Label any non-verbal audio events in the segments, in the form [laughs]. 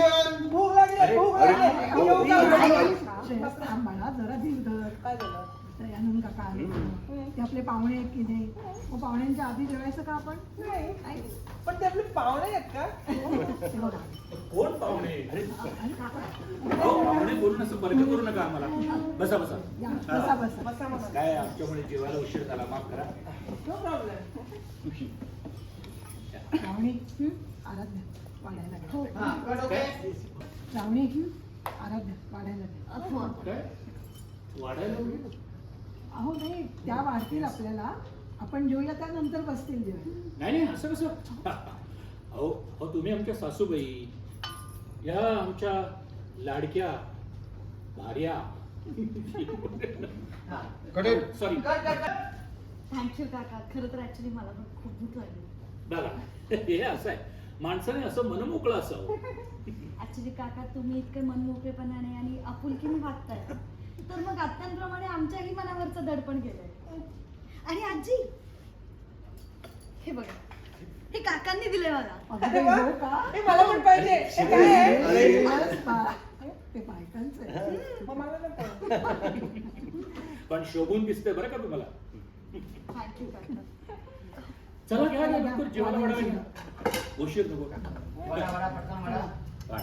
Action भूक लागली अरे, भूक अरे, लागली हो, येऊ का? हो, काय हो. बाळा, जरा धीर धर. काय झालं? तर आनंद काका आले. ते आपले पाहुणे आहेत की नाही? मग पाहुण्यांच्या आधी जेवायचं का आपण? नाही. नाही. पण ते आपले पाहुणे आहेत का? ते बघा. कोण पाहुणे? आणि काका, अहो, पाहुणे बोलून असं बरकत करू नका आम्हाला. बसा बसा. या, बसा बसा. बसा बसा. काय आमच्यामुळे जेवायला उशीर झाला माफ करा. No problem Shravani Aaradhya. वाढायला. हा कट ओके. श्रावणी आराध्या वाढायला. घ्या. काय? वाढायला अहो नाही त्या वाढतील आपल्याला. आपण जेवूया त्यानंतर बसतील नाही नाही असं कसं? अहो अहो तुम्ही आमच्या सासूबाई या आमच्या लाडक्या भार्या. हा. Cut sorry cut cut cut thank you काका. खरं तर ऍक्च्युली मला पण खूप भूक लागली. बघा हे असं आहे. माणसाने असं मनमोकळं असावं ऍक्च्युली काका तुम्ही इतके मनमोकळेपणाने आणि आपुलकीने वागताय तर मग आत्यांप्रमाणे आमच्याही मनावरचं दडपण गेलंय आणि आजी हे बघा हे काकांनी दिले मला अरे अगदी वा. हो हे मला पण पाहिजे हे काय आहे? अरे. बस बा. ते बायकांचं आहे. मग मला नको. पण शोभून दिसतंय बरं का तुम्हाला थँक्यू काका चला घ्या घ्या, लवकर जेवायला वाढायला घ्या. उशीर नको वाढ.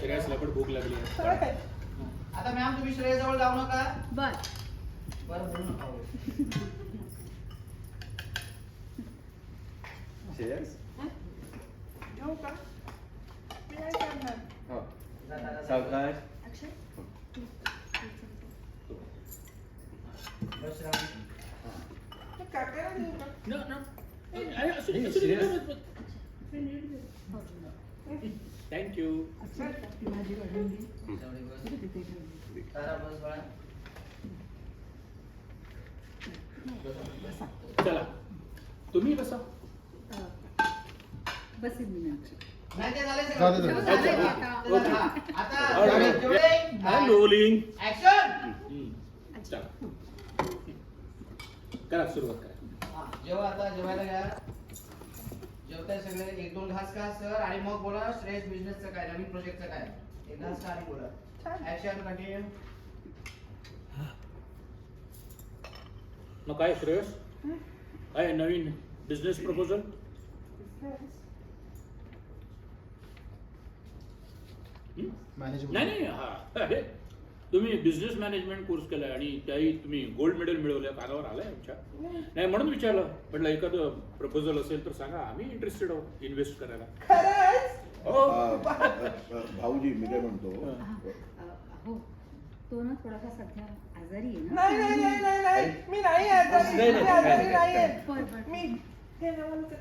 श्रेयसला पण भूक लागली आहे. आता मॅम तुम्ही श्रेयजवळ जाऊ नका. बर. बरं हो. घेऊ का? जा. सावकाश? अक्षय? Thank you. चला. तुम्ही बसा. बसेल मी नंतर. करा सुरुवात करा. हा, जेवा आता जेवायला जेवताय सगळे एक दोन घास खा सर आणि मग बोला श्रेयस बिझनेसचं काय नवीन प्रोजेक्टचं काय? एक घास खा आणि बोला. ऍक्शन कंटिन्यू मग काय श्रेयस? काय नवीन बिझनेस प्रपोजल नाही नाही हा अरे तुम्ही बिझनेस मॅनेजमेंट कोर्स केलाय आणि त्याही तुम्ही गोल्ड मेडल मिळवलं कानावर आलाय आमच्या. नाही म्हणून विचारलं. म्हटलं एखादं प्रपोजल असेल तर सांगा आम्ही इंटरेस्टेड आहोत इन्व्हेस्ट करायला. हो. भाऊजी मी काय म्हणतो? हो. तो ना थोडासा सध्या आजारी आहे ना. नाही नाही नाही नाही नाही. मी नाही आजारी. मी आजारी आहे. मी ते म्हणत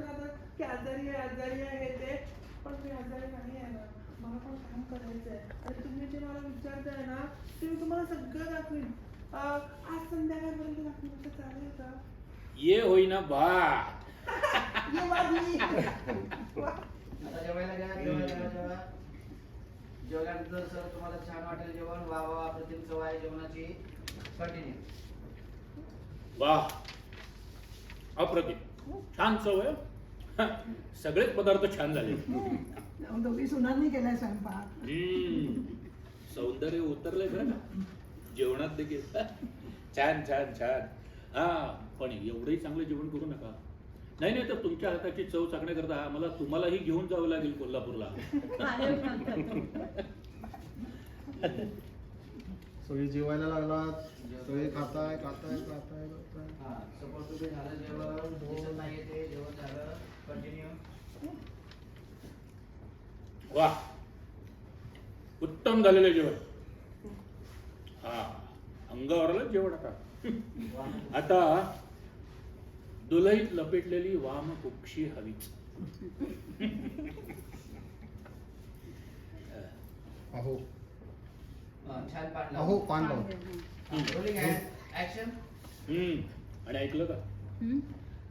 राहतात की आजारी आहे आजारी आहे ते. पण मी आजारी नाही आहे ना. मला पण काम करायचं आहे आणि तुम्ही जे मला विचारताय ना ते मी तुम्हाला सगळं दाखवीन. अं, आज संध्याकाळपर्यंत दाखवून तर चालेल का? ये होईना बात ये माझी आता जेवायला घ्या जेवायला घ्या जेवा जेवल्यानंतर सर तुम्हाला छान वाटेल जेवण. वा वा वा प्रतिम चव आहे जेवणाची. कंटिन्यू वा. अप्रतिम. छान चव आहे हं, सगळेच पदार्थ छान झाले. दोघी सुनांनी केलाय स्वयंपाक. हम्म. सौंदर्य उतरलंय बरं का? जेवणात देखील. छान छान छान. हा पण एवढंही चांगलं जेवण करू नका. नाही नाही तर तुमच्या हाताची चव चाकण्याकरता मला तुम्हालाही घेऊन जावं लागेल कोल्हापूरला. [laughs] सगळे जेवायला लागलात सगळे खाताय खाताय खाताय खाताय. हा सपोज तुम्ही झालं जेवण दिसत नाही ते जेवण झालं कंटिन्यू वा. उत्तम झालेलं जेवण. हा अंगावर आलं जेवण आता. [laughs] आता दुलईत लपेटलेली वाम कुक्षी हवीच अहो. छान पाडलं अहो पान लाव रोलिंग ऍक्शन हम्म आणि ऐकलं का? हं?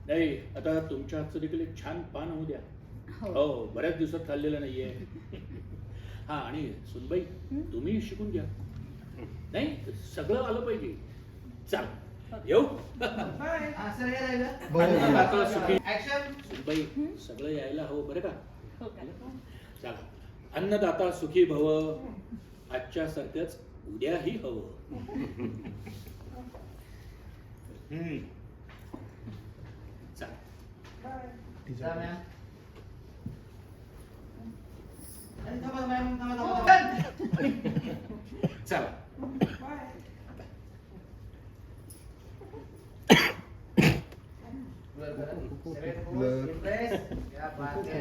नाही आता तुमच्या हातचं देखील एक छान पान होऊ द्या. हो. हो बऱ्याच दिवसात खाल्लेलं नाहीये. [laughs] हा आणि सुनबाई तुम्ही शिकून घ्या. नाही सगळं आलं पाहिजे. चल येऊ. बाय. हा. आता सुखी. ऍक्शन सुनबाई सगळं यायला हवं बरं का? हो का? चला. अन्नदाता सुखी भव. आजच्या सारख्याच उद्याही हवं. हम्म. चाल. जा मॅम अरे थांबा मॅम थांबा थांबा चला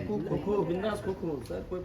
खो खो बिंदास खो खो सर कोई